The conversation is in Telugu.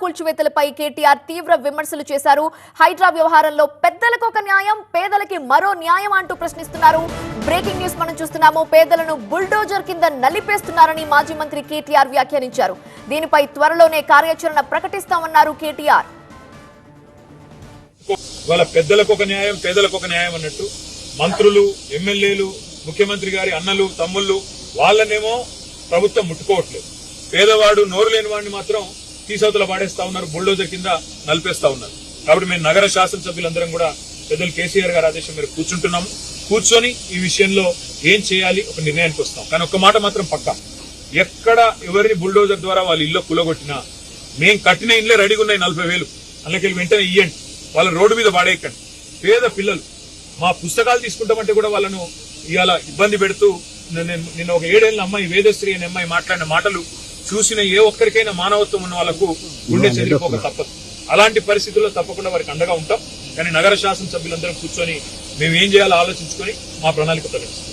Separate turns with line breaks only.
కూల్చివేతలపై కేటీఆర్ తీవ్ర విమర్శలు చేశారు. హైడ్రా వ్యవహారంలో పెద్దలకు ఒక న్యాయం పేదలకి మరో న్యాయం అంటూ ప్రశ్నిస్తున్నారు. బ్రేకింగ్ న్యూస్ మనం చూస్తున్నాము. పేదలను బుల్డోజర్ కింద నలిపేస్తున్నారని మాజీ మంత్రి కేటీఆర్ వ్యాఖ్యానించారు. దీనిపై త్వరలోనే కార్యాచరణ ప్రకటిస్తామన్నారు కేటీఆర్.
వాళ్ళ పెద్దలకు ఒక న్యాయం పేదలకు ఒక న్యాయం అన్నట్టు మంత్రులు ఎమ్మెల్యేలు ముఖ్యమంత్రి గారి అన్నలు తమ్ముళ్ళు వాళ్ళనేమో ప్రభుత్వం ముట్టుకోవట్లేదు. పేదవాడు నోరు లేని వాడిని మాత్రం తీసవతల పాడేస్తా ఉన్నారు బుల్డోజర్ కింద నలిపేస్తా ఉన్నారు. కాబట్టి మేము నగర శాసనసభ్యులందరం కూడా పెద్దలు కేసీఆర్ గారి ఆదేశం మీరు కూర్చుంటున్నాము. కూర్చొని ఈ విషయంలో ఏం చేయాలి ఒక నిర్ణయానికి వస్తాం. కానీ ఒక్క మాట మాత్రం పక్క. ఎక్కడ ఎవరిని బుల్డోజర్ ద్వారా వాళ్ళ ఇల్లు కులగొట్టినా మేం కట్టిన ఇల్లే రెడీగా ఉన్నాయి నలభై వేలు. అందులోకి వెంటనే ఇయ్యండి. వాళ్ళ రోడ్డు మీద వాడేయకండి. పేద పిల్లలు. మా పుస్తకాలు తీసుకుంటామంటే కూడా వాళ్ళను ఇవాళ ఇబ్బంది పెడుతూ నేను నిన్న ఒక ఏడేళ్ళ అమ్మాయి వేదశ్రీ అనే అమ్మాయి మాట్లాడిన మాటలు చూసిన ఏ ఒక్కరికైనా మానవత్వం ఉన్న వాళ్ళకు గుండె చెదిరిపోక తప్పదు. అలాంటి పరిస్థితుల్లో తప్పకుండా వారికి అండగా ఉంటాం. కానీ నగర శాసనసభ్యులందరం కూర్చొని మేము ఏం చేయాలో ఆలోచించుకొని మా ప్రణాళిక ప్రకటిస్తాం.